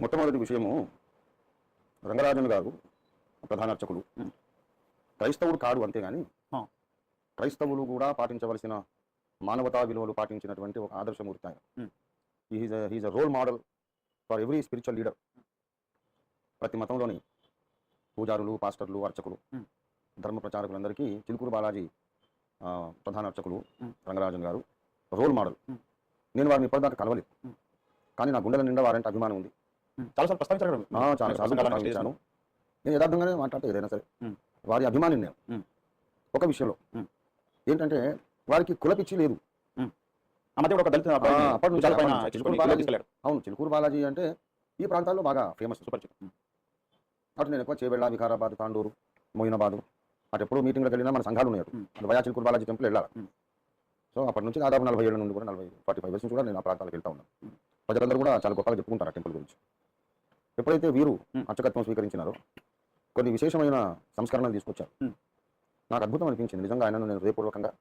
మొట్టమొదటి విషయము రంగరాజన్ గారు ప్రధాన అర్చకుడు క్రైస్తవుడు కాడు అంతేగాని. క్రైస్తవులు కూడా పాటించవలసిన మానవతా విలువలు పాటించినటువంటి ఒక ఆదర్శమూర్తి ఆయన. He's he's a role model for every spiritual leader ప్రతి మతంలోని పూజారులు పాస్టర్లు అర్చకులు. ధర్మ ప్రచారకులందరికీ చిలుకూరు బాలాజీ ప్రధాన అర్చకులు. రంగరాజన్ గారు రోల్ మోడల్. నేను వారిని ఇప్పటిదాకా కలవలేదు. కానీ నా గుండెల నిండా వారంటే అభిమానం ఉంది చాలాసార్లు ప్రస్తావించారు చాలా సార్లు ప్రస్తావించాను. నేను యథార్థంగానే మాట్లాడితే ఏదైనా సరే. వారి అభిమాని నేను. ఒక విషయంలో. ఏంటంటే వారికి కులపిచ్చి లేదు. ఒక దళిత. అవును చిలుకూరు బాలాజీ అంటే ఈ ప్రాంతాల్లో బాగా ఫేమస్ సుపరిచితం. అటు నేను ఎక్కువ చేవెళ్ళ వికారాబాద్ తాండూరు మోయినాబాదు అటు ఎప్పుడు మీటింగ్లకు వెళ్ళినా మన సంఘాలు ఉన్నాయి అటు. వయా చిలుకూరు బాలాజీ టెంపుల్ వెళ్ళాలి. సో అప్పటి నుంచి దాదాపు నలభై ఏళ్ళ నుండి కూడా నలభై ఫార్టీ ఫైవ్ ఇయర్స్ నుంచి కూడా నేను ఆ ప్రాంతాలకు వెళ్తా ఉన్నాను. ప్రజలందరూ కూడా చాలా గొప్పగా చెప్పుకుంటారు ఆ టెంపుల్ గురించి. ఎప్పుడైతే వీరు. అర్చకత్వం స్వీకరించినారో కొన్ని విశేషమైన సంస్కరణలు తీసుకొచ్చారు. నాకు అద్భుతం అనిపించింది నిజంగా ఆయనను నేను హృదయపూర్వకంగా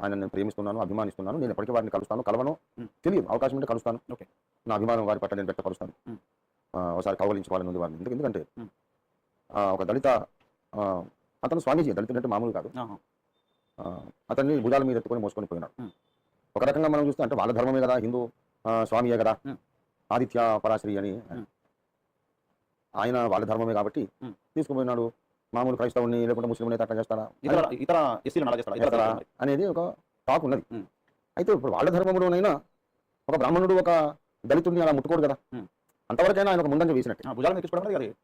ఆయన నేను ప్రేమిస్తున్నాను అభిమానిస్తున్నాను నేను ఎప్పటికీ వారిని కలుస్తాను కలవను. తెలియదు అవకాశం ఉంటే కలుస్తాను ఓకే. నా అభిమానం వారి పట్ల నేను వ్యక్తపరుస్తాను ఒకసారి కవలించుకోవాలని ఉంది వారిని ఎందుకు- ఎందుకంటే ఒక దళిత అతను స్వామీజీ దళితుడు అంటే మామూలు కాదు అతన్ని భుజాల మీద ఎత్తుకొని మోసుకొని పోయినాడు. ఒక రకంగా మనం చూస్తే అంటే వాళ్ళ ధర్మమే కదా హిందూ స్వామియే కదా. ఆదిత్య పరాశ్రీ అని. ఆయన వాళ్ళ ధర్మమే కాబట్టి. తీసుకుపోయినాడు మామూలు క్రైస్తవుని లేకుంటే ముస్లింని అట్లా ఇతర ఇతర అలా చేస్తారా? ఇతర దళితులను. అనేది ఒక టాక్ ఉన్నది. అయితే ఇప్పుడు వాళ్ళ ధర్మంలోనైనా ఒక బ్రాహ్మణుడు ఒక దళితుడిని అలా ముట్టుకోడు కదా. అంతవరకైనా ఆయన ఒక ముందంజ వేసినట్టు ఆ,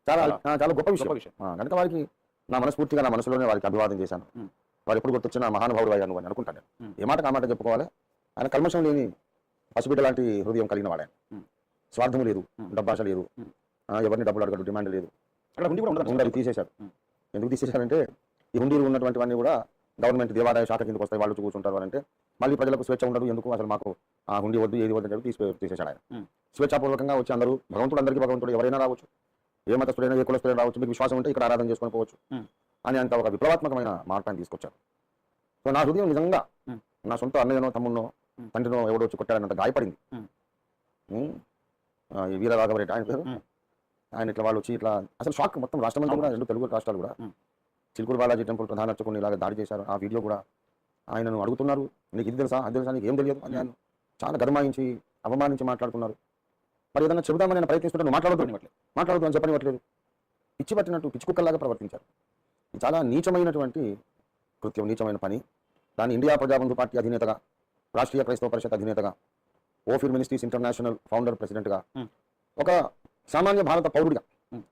చాలా చాలా ఆ, గొప్ప విషయం ఆ, కనుక వారికి నా మనస్ఫూర్తిగా నా మనసులోనే వారికి అభివాదం చేశాను. వారు ఎప్పుడు గుర్తొచ్చిన మహానుభావుడు అయ్యాను అని అనుకుంటాను. ఏ మాట కామాట చెప్పుకోవాలి ఆయన కల్మషం లేని పసిబిడ్డ లాంటి హృదయం కలిగిన వాడు. స్వార్థం లేదు. డబ్బాష లేదు. ఆ, ఎవరిని డబ్బులు అడగడు డిమాండ్ లేదు. అక్కడ ఉండి కూడా ఉండదు. తీసేశారు. ఎందుకు తీసేశారంటే ఈ హుండీలు ఉన్నటువంటివన్నీ కూడా గవర్నమెంట్ దేవాదాయ శాఖ కిందకు వస్తాయి. వాళ్ళు కూర్చుంటారు అంటే మళ్ళీ ప్రజలకు స్వేచ్ఛ ఉండదు. ఎందుకు? అసలు మాకు ఆ హుండీ వద్దు ఏది వద్దు అని చెప్పి తీసి తీసేశాడు ఆయన. స్వేచ్ఛాపూర్వకంగా వచ్చి అందరూ భగవంతుడు అందరికీ భగవంతుడు ఎవరైనా రావచ్చు. ఏ మతస్థుడైనా ఏ కులస్థుడైనా రావచ్చు. మీకు విశ్వాసం ఉంటే ఇక్కడ ఆరాధన చేసుకొని పోవచ్చు. అని అంత ఒక విప్లవాత్మకమైన మార్పాన్ని తీసుకొచ్చారు. సో నా హృదయం నిజంగా. నా సొంత అన్నయ్యనో తమ్మున్నో. తండ్రినో ఎవడో వచ్చి కొట్టాడన్నంత గాయపడింది. వీర రాఘవరెడ్డి ఆయన పేరు. ఆయన ఇట్లా వాళ్ళు వచ్చి ఇట్లా అసలు షాక్ మొత్తం రాష్ట్రం కూడా రెండు తెలుగు రాష్ట్రాలు కూడా. చిలుకూరు బాలాజీ టెంపుల్ ప్రధాన అర్చకుని ఇలాగ దాడి చేశారు. ఆ వీడియో కూడా ఆయనను అడుగుతున్నారు. నీకు ఇది తెలుసా? అది తెలుసా? నీకు ఏం తెలియదు? అని ఆయన చాలా గర్మాయించి అవమానించి మాట్లాడుతున్నారు. మరి ఏదైనా చెబుదామని నేను ప్రయత్నిస్తుంటే నువ్వు మాట్లాడదు. మాట్లాడదు అని చెప్పనివ్వట్లేదు. పిచ్చి పట్టినట్టు పిచ్చి కుక్కల్లాగా ప్రవర్తించారు. చాలా నీచమైనటువంటి కృత్యం నీచమైన పని. దాన్ని ఇండియా ప్రజాబంధు పార్టీ అధినేతగా రాష్ట్రీయ క్రైస్తవ పరిషత్ అధినేతగా ఓఫిర్ మినిస్ట్రీస్ ఇంటర్నేషనల్ ఫౌండర్ ప్రెసిడెంట్గా. ఒక సామాన్య భారత పౌరుడిగా.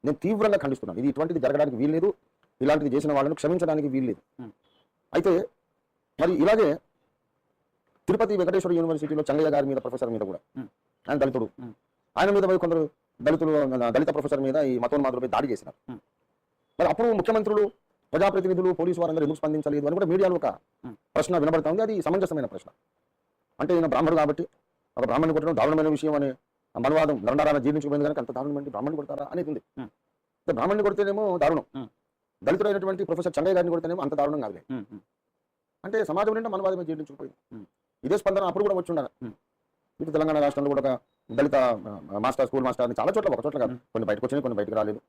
నేను తీవ్రంగా ఖండిస్తున్నాను ఇది ఇటువంటిది జరగడానికి వీల్లేదు ఇలాంటిది చేసిన వాళ్ళను క్షమించడానికి వీల్లేదు. అయితే మరి ఇలాగే తిరుపతి వెంకటేశ్వర యూనివర్సిటీలో చంగయ్య గారి మీద ప్రొఫెసర్ మీద కూడా. ఆయన దళితుడు. ఆయన మీద పోయి కొందరు దళితులు దళిత ప్రొఫెసర్ మీద ఈ మతోన్మాదులపై దాడి చేసినారు. మరి అప్పుడు ముఖ్యమంత్రులు ప్రజాప్రతినిధులు పోలీసు వారందరూ ఎందుకు స్పందించలేదు అని కూడా మీడియాలో ఒక. ప్రశ్న వినబడతా ఉంది అది సమంజసమైన ప్రశ్న అంటే ఈయన బ్రాహ్మణుడు కాబట్టి ఒక బ్రాహ్మణుని కొట్టడం దారుణమైన విషయం అనే మనవాదం దండారాన్ని జీర్ణించుకుపోయింది కనుక అంత దారుణమైన బ్రాహ్మణుని కొడతారా అనేది ఉంది. అంటే బ్రాహ్మణుని కొడితేనేమో దారుణం. దళితుడైనటువంటి ప్రొఫెసర్ చంగయ్య గారిని కొడితేనేమో అంత దారుణం కాదులే. అంటే సమాజం నిండా మనవాదమే జీర్ణించుకుపోయింది. ఇదే స్పందన అప్పుడు కూడా వచ్చి ఉండాలి. ఇటు తెలంగాణ రాష్ట్రంలో కూడా ఒక దళిత మాస్టర్ స్కూల్ మాస్టర్ అని చాలా చోట్ల ఒక చోట్ల కాదు. కొన్ని బయటకు వచ్చినాయి కొన్ని బయటకు రాలేదు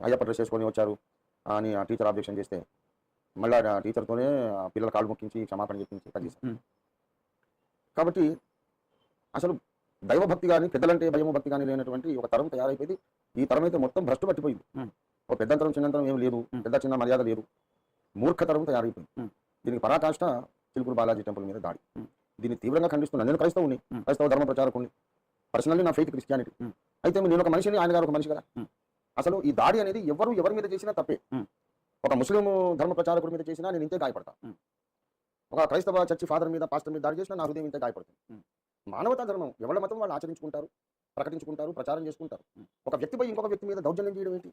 అయ్యప్ప డ్రెస్ వేసుకొని వచ్చారు అని ఆ టీచర్ ఆబ్జెక్షన్ చేస్తే మళ్ళీ ఆ టీచర్తోనే పిల్లల కాళ్ళు మొక్కించి క్షమాపణ చెప్పించి కట్. కాబట్టి అసలు దైవభక్తి కానీ పెద్దలంటే భయము భక్తి కానీ లేనటువంటి ఒక తరం తయారైపోయింది ఈ తరం అయితే మొత్తం భ్రష్టు పట్టిపోయింది. ఒక పెద్దంతరం చిన్నంతరం ఏం లేదు. పెద్ద చిన్న మర్యాద లేదు మూర్ఖతరం తయారైపోయింది. దీనికి పరాకాష్ట చిలుకూరు బాలాజీ టెంపుల్ మీద దాడి. దీన్ని తీవ్రంగా ఖండిస్తున్నాను నేను క్రైస్తవుని. క్రైస్తవ ధర్మ ప్రచారకుని పర్సనల్లీ నా ఫెయిత్ క్రిస్టియానిటీ. అయితే నేను ఒక మనిషిని ఆయన గారు ఒక మనిషి కదా. అసలు ఈ దాడి అనేది ఎవరు ఎవరి మీద చేసినా తప్పే. ఒక ముస్లిం ధర్మ ప్రచారకుడి మీద చేసినా నేను ఇంతే గాయపడతా Hmm. ఒక క్రైస్తవ చర్చి ఫాదర్ మీద పాస్టర్ మీద దాడి చేసినా నా హృదయం ఇంతే గాయపడుతుంది. మానవతా ధర్మం ఎవరి మతం వాళ్ళు ఆచరించుకుంటారు ప్రకటించుకుంటారు ప్రచారం చేసుకుంటారు. ఒక వ్యక్తిపై ఇంకొక వ్యక్తి మీద దౌర్జన్యం చేయడం ఏంటి.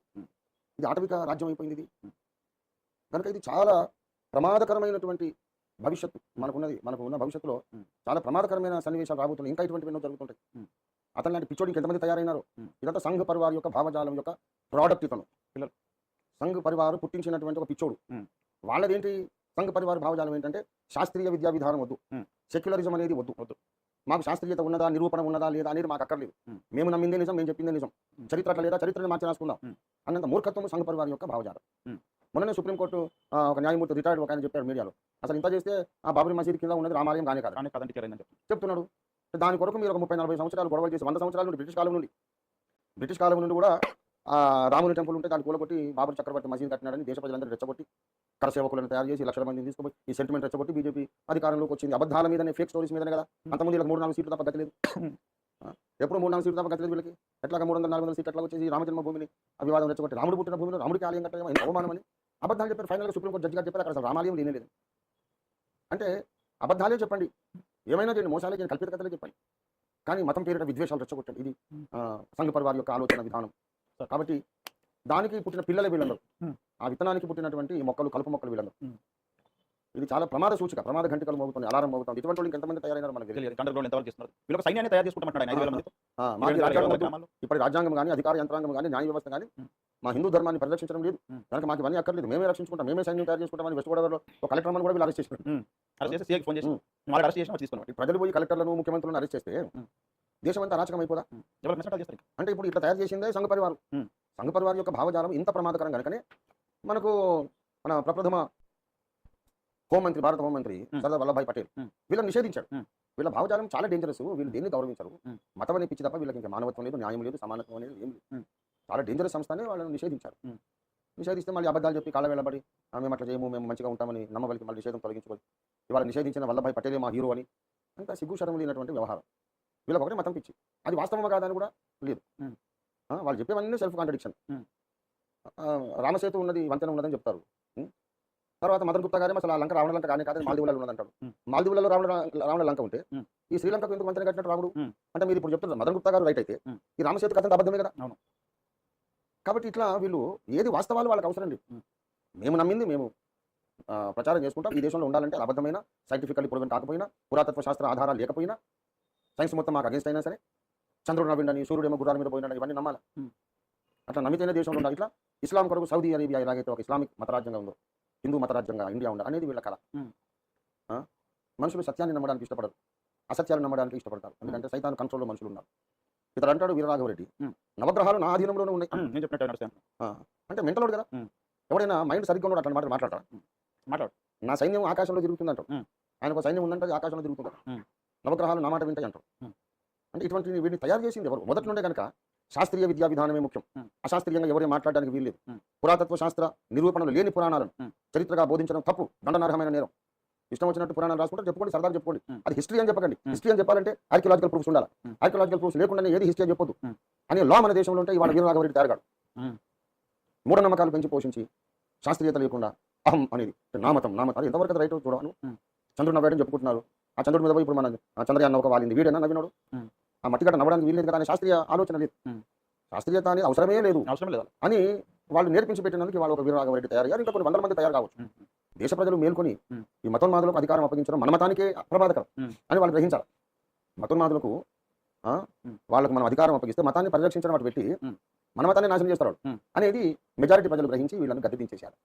ఇది ఆటవిక రాజ్యం అయిపోయింది ఇది. కనుక ఇది చాలా ప్రమాదకరమైనటువంటి భవిష్యత్తు మనకున్నది మనకు ఉన్న భవిష్యత్తులో. చాలా ప్రమాదకరమైన సన్నివేశాలు రాబోతున్నాయి ఇంకా ఇటువంటి ఎన్నో జరుగుతుంటాయి. అతను లాంటి పిచ్చోడికి ఎంతమంది తయారైనారు. ఇదంతా సంఘ పరివార్ యొక్క భావజాలం యొక్క ప్రోడక్ట్ ఇతను పిల్లలు. సంఘ పరివారు పుట్టించినటువంటి ఒక పిచ్చోడు. వాళ్ళదేంటి సంఘ పరివార భావజాలం ఏంటంటే శాస్త్రీయ విద్యా విధానం వద్దు. సెక్యులరిజం అనేది వద్దు వద్దు. మాకు శాస్త్రీయత ఉన్నదా నిరూపణ ఉన్నదా లేదా అనేది మాకు అక్కర్లేదు. మేము నమ్మిందే నిజం మేము చెప్పిందే నిజం. చరిత్ర అట్లా లేదా చరిత్రను మార్చి రాసుకుందాం. అన్నంత మూర్ఖత్వం సంఘ పరివారం యొక్క భావజాలం. మొన్ననే సుప్రీంకోర్టు ఒక న్యాయమూర్తి రిటైర్డ్ ఒక ఆయన చెప్పాడు మీడియాలో అసలు ఇంత చేస్తే ఆ బాబరీ మసీద్ కింద ఉన్నది రామాలయం కానీ కాదు కానీ కదండి చెప్తున్నాడు దాని కొరకు మీరు ఒక ముప్పై నలభై సంవత్సరాలు గొడవలు చేసి వంద సంవత్సరాల నుండి బ్రిటిష్ కాలం నుండి బ్రిటిష్ కాలం నుండి కూడా రాముని టెంపుల్ ఉంటే దాన్ని కూలగొట్టి బాబర్ చక్రవర్తి మసీద్ కట్టినాడని దేశ ప్రజలందరూ రెచ్చగొట్టి కరసేవకులను తయారు చేసి లక్షల మందిని తీసుకుపోయి ఈ సెంటిమెంట్ రెచ్చగొట్టి బీజేపీ అధికారంలోకి వచ్చింది. అబద్ధాల మీదనే ఫేక్ స్టోరీస్ మీదనే కదా? అంతమంది వీళ్ళకి మూడు నాలుగు సీట్లు తప్ప లేదు. ఎప్పుడు మూడు నాలుగు సీట్లు తప్ప గతి లేదు వీళ్ళకి? ఎట్లాగా మూడు వందల నాలుగు వందల సీట్లు ఎట్లా వచ్చేసి రామజన్మ భూమిని ఆ రెచ్చగొట్టి రాముడు పుట్టిన భూమిలో రాముడికి ఆలయం కట్టడం అవమానం అని అబద్ధాలు చెప్పారు. ఫైనల్గా సుప్రీంకోర్టు జడ్జి గారు చెప్పారు అక్కడ అసలు రామాలయం లేనేలేదు అంటే అబద్ధాలే చెప్పండి. ఏమైనా చేయండి మోసాలే చేయండి కల్పిత కథలే చెప్పండి. కానీ మతం పేరిట విద్వేషాలు రెచ్చగొట్టండి ఇది సంఘ పరివార్ యొక్క ఆలోచన విధానం. కాబట్టి దానికి పుట్టిన పిల్లలే వీళ్ళందరూ. ఆ విత్తనానికి పుట్టినటువంటి ఈ మొక్కలు కలుపు మొక్కలు వీళ్ళందరూ. ఇది చాలా ప్రమాద సూచిక ప్రమాద గంటకలు మోగుతుంది అలారం మోగుతుంది. ఇటువంటి వాళ్ళు ఇంకెంతమంది తయారైనారో మనకి వీళ్ళకి సైన్యాన్ని తయారు వద్దు. ఇప్పటి రాజ్యాంగం కానీ అధికార యంత్రాంగం కానీ న్యాయ వ్యవస్థ కానీ. మా హిందూ ధర్మాన్ని పరిరక్షించడం లేదు. కనుక మాకు ఇవన్నీ అక్కర్లేదు. మేమే రక్షించుకుంటాం మేమే సైన్యం తయారు చేసుకుంటామని వెస్ట్ గోదావరిలో ఒక కలెక్టర్ కూడా వీళ్ళు అరెస్ట్ చేసి ప్రజలు పోయి కలెక్టర్లను ముఖ్యమంత్రులను అరెస్ట్ చేస్తే. దేశం అంతా అరాచకం అయిపోదా అంటే ఇప్పుడు ఇట్లా తయారు చేసిందే సంఘ పరివారం. సంఘ పరివారం యొక్క భావజాలం ఇంత ప్రమాదకరం కనుకనే మనకు మన ప్రప్రథమ హోంమంత్రి భారత హోంమంత్రి. సర్దార్ వల్లభాయ్ పటేల్. వీళ్ళని నిషేధించాడు. వీళ్ళ భావజాలం చాలా డేంజరస్ వీళ్ళు దేన్ని గౌరవించరు. మతం అనే పిచ్చి తప్ప వీళ్ళకి ఇంకా మానవత్వం లేదు న్యాయం లేదు సమానత్వం అనేది ఏం లేదు. చాలా డేంజరస్ సంస్థనే వాళ్ళని నిషేధించారు. నిషేధిస్తే మళ్ళీ అబద్ధాలు చెప్పి కాళ్ళ వెళ్ళబడి "ఆ, మేము అట్లా చేయము మేము మంచిగా ఉంటామని నమ్మబలికి మళ్ళీ నిషేధం తొలగించుకోవాలి ఇవాళ నిషేధించిన వల్లభాయ్ పటేలే మా హీరో అని అంతా సిగ్గు శరం లేనటువంటి వ్యవహారం వీళ్ళకి ఒకటే మతం పిచ్చి అది వాస్తవమా కాదని కూడా లేదు వాళ్ళు చెప్పేవన్నీ సెల్ఫ్ కాంట్రడిక్షన్. రామసేతు ఉన్నది వంతెన ఉన్నదని చెప్తారు. తర్వాత మదన్ గుప్తా గారే అసలు లంక రావణ లంక కానీ కాదు మాల్దీవులలో ఉన్నదంటాడు. మాల్దీవులలో రావణ రావణ లంక ఉంటే. ఈ శ్రీలంకకు ఎందుకు వంతెన కట్టినట్టు రాముడు. అంటే మీరు ఇప్పుడు చెప్తున్నారు మదన్ గుప్తా గారు రైట్ అయితే. ఈ రామసేతు కథ అబద్ధమే కదా అవును. కాబట్టి ఇట్లా వీళ్ళు ఏది వాస్తవాలు వాళ్ళకి అవసరం లేదు. మేము నమ్మింది మేము ప్రచారం చేసుకుంటాం ఈ దేశంలో ఉండాలంటే అబద్ధమైన సైంటిఫికల్లీ ప్రూవెన్ కాకపోయినా పురాతత్వ శాస్త్ర ఆధారాలు లేకపోయినా సైన్స్ మొత్తం మాకు అగేన్స్ట్ అయినా సరే చంద్రుడు నవ్విండని సూర్యుడేమో గుర్రాల మీద పోయినాడని ఇవన్నీ నమ్మాలి. అట్లా నమ్మితేనే దేశంలో ఉండాలి. ఇట్లా ఇస్లాం కొరకు సౌదీ అరేబియా ఎలాగైతే ఒక ఇస్లామిక్ మతరాజ్యంగా ఉందో హిందూ మతరాజ్యంగా ఇండియా ఉండాలి అనేది వీళ్ళ కళ? మనుషులు సత్యాన్ని నమ్మడానికి ఇష్టపడరు. అసత్యాలు నమ్మడానికి ఇష్టపడతారు. ఎందుకంటే సైతాన్ కంట్రోల్లో మనుషులు ఉన్నారు. ఇతడు అంటాడు వీరరాఘవరెడ్డి. నవగ్రహాలు నా అధీనంలోనే ఉన్నాయి. నేను చెప్పినట్టు అంటే మెంటలోడు కదా. ఎవడైనా మైండ్ సరిగ్గా ఉన్నాడు అట్లా మాటలు మాట్లాడతాడు? మాట్లాడు. నా సైన్యం ఆకాశంలో Hmm. ఆయన ఒక సైన్యం ఉందంటే ఆకాశంలో Hmm. నవగ్రహాలు నా మాట వింటాయి అంటారు. అంటే ఇటువంటి వీటిని తయారు చేసింది ఎవరు మొదటి నుండే కనుక శాస్త్రీయ విద్యా విధానమే ముఖ్యం. అశాస్త్రీయంగా ఎవరే మాట్లాడడానికి వీల్లేదు. పురాతత్వ శాస్త్ర నిరూపణలు లేని పురాణాలను. చరిత్రగా బోధించడం తప్పు దండనార్హమైన నేరం ఇష్టం వచ్చినట్టు పురాణాలు రాసుకుంటే చెప్పుకోండి సరదాగా చెప్పుకోండి. అది హిస్టరీ అని చెప్పకండి. హిస్టరీ అని చెప్పాలంటే ఆర్కియలాజికల్ ప్రూఫ్స్ ఉండాలి. ఆర్కియలాజికల్ ప్రూఫ్స్ లేకుండానే ఏది హిస్టరీ అని చెప్పొద్దు. అనే లా మన దేశంలో ఉంటే ఇవాళ వీరరాఘవరెడ్డి తయారుగాడు Hmm. మూఢనమ్మకాలు పెంచి పోషించి శాస్త్రీయత లేకుండా అహం అనేది నా మతం నా మతం అది ఎంతవరకు రైట్ చూడను. చంద్రుడు నవ్వాడని చెప్పుకుంటున్నారు ఆ చంద్రుడి మీద పోయి ఇప్పుడు మన చంద్రయాన్ ఒక వాలింది వీడేనా నవ్వినాడు. ఆ మట్టిగడ్డ నవ్వడానికి వీల్లేదు కదా అనే శాస్త్రీయ ఆలోచన లేదు. శాస్త్రీయత అనేది అవసరమే లేదు అవసరం లేదు అని వాళ్ళు నేర్పించి పెట్టినందుకు వాళ్ళు ఒక వీరరాఘవరెడ్డి తయారయ్యారు ఇంకా కొన్ని వందల మంది తయారు కావచ్చు. దేశ ప్రజలు మేల్కొని. ఈ మతోన్మాదులకు అధికారం అప్పగించడం మన మతానికే ప్రమాదకరం Hmm. అని వాళ్ళు గ్రహించాలి మతోన్మాదులకు. వాళ్ళకు మనం అధికారం అప్పగిస్తే మతాన్ని పరిరక్షించడం అటు పెట్టి. మన మతాన్ని నాశనం చేస్తారు. అనేది మెజారిటీ ప్రజలు గ్రహించి వీళ్ళని గద్దె దించేశారు.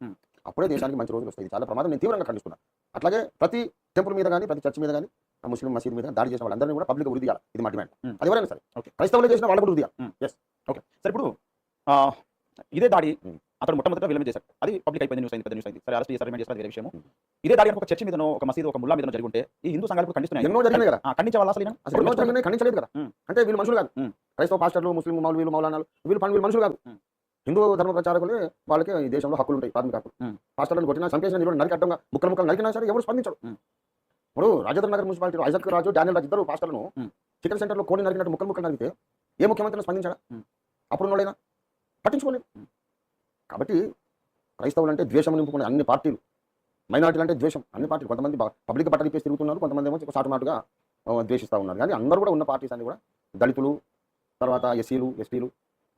అప్పుడే దేశానికి మంచి రోజులు వస్తాయి చాలా ప్రమాదం నేను తీవ్రంగా ఖండిస్తున్నా అట్లాగే ప్రతి టెంపుల్ మీద కానీ ప్రతి చర్చ్ మీద కానీ ముస్లిం మసీద్ మీద దాడి చేసిన వాళ్ళందరినీ కూడా పబ్లిక్ వృద్ధి చేయాలి ఇది మా డిమాండ్. అది ఎవరైనా సరే. క్రైస్తవులు చేసిన వాళ్ళకు వృద్ధి చేయాలి ఓకే సరే ఇప్పుడు ఆ, ఇదే దాడి. అతను మొట్టమొదట విలమ చేశారు అది పబ్లిక్ అయిపోయింది న్యూస్ అయింది పెద్ద న్యూస్ అయింది సరే అరెస్ట్ చేశారు అది వేరే విషయం. ఇదే దాడి ఒక చర్చి మీదనో ఒక మసీదు ఒక ముల్లా మీదనో జరిగి ఉంటే ఈ హిందూ సంఘాలు కూడా ఖండిస్తున్నాయి ఎన్నో జరిగినాయి కదా ఆ, వాళ్ళు అసలు ఖండించలేదు కదా. అంటే వీళ్ళు మనుషులు కాదు. క్రైస్తవ పాస్టర్లు ముస్లిం మౌలవీలు మౌలానాలు వీళ్ళు పని వీళ్ళు మనుషులు కాదు. హిందూ ధర్మ ప్రచారకులే వాళ్ళకి ఈ దేశంలో హక్కులు ఉంటాయి ప్రాథమిక హక్కులు. పాస్టర్లను కొట్టినా చంపేసిన నరికి అడ్డంగా ముక్కలు ముక్కలు నరికినా సరే ఎవరు స్పందించరు. ఇప్పుడు రాజేంద్ర నగర్ మున్సిపాలిటీలో ఐజక్ రాజు డానియల్ రాజు ఇద్దరు పాస్టర్లను. చికెన్ సెంటర్లో కోడి నరికినట్టు ముక్కలు ముక్కలు నరికితే ఏ ముఖ్యమంత్రిని స్పందించాడా. అప్పుడు ఉన్నోడైనా పట్టించుకోలేదు. కాబట్టి క్రైస్తవులు అంటే ద్వేషం నింపుకునే అన్ని పార్టీలు మైనార్టీలు అంటే ద్వేషం అన్ని పార్టీలు కొంతమంది పబ్లిక్ బట్టలు ఇప్పేసి తిరుగుతున్నారు కొంతమంది ఏమో సాటుమాటుగా ద్వేషిస్తూ ఉన్నారు కానీ అందరూ కూడా ఉన్న పార్టీస్ అన్ని కూడా దళితులు తర్వాత ఎస్సీలు ఎస్టీలు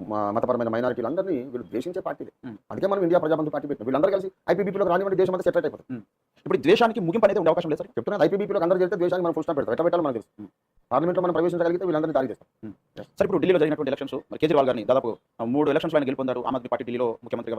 మతపరమైన మైనారిటీలు అందరినీ వీళ్ళు ద్వేషించే పార్టీలే. అందుకే మనం ఇండియా ప్రజాబంధు పార్టీ పెట్టినాం. వీళ్ళందరూ కలిసి ఐపీబీపీలోకి రానివ్వండి దేశం అంతా సెటిల్ అయిపోతుంది ఇప్పుడు ద్వేషానికి ముగింపు అనేది ఉండే అవకాశం లేదు సార్. చెప్తున్నా ఐపీబీపీలోకి అందరూ చేస్తే దేశాన్ని మనం ఫుల్ స్టాప్ పెడతాం. ఎట్లా పెట్టాలో మనకు తెలుసు. పార్లమెంట్లో మనం ప్రవేశించగలిగితే వీళ్ళందరినీ దారి చేస్తాం. సరే ఇప్పుడు ఢిల్లీలో జరిగినటువంటి ఎలక్షన్స్ కేజ్రీవాల్ గారిని దాదాపు మూడు ఎలక్షన్స్ ఆయన గెలుపొందారు. ఆమ్ ఆద్మీ పార్టీ ఢిల్లీలో ముఖ్యమంత్రిగా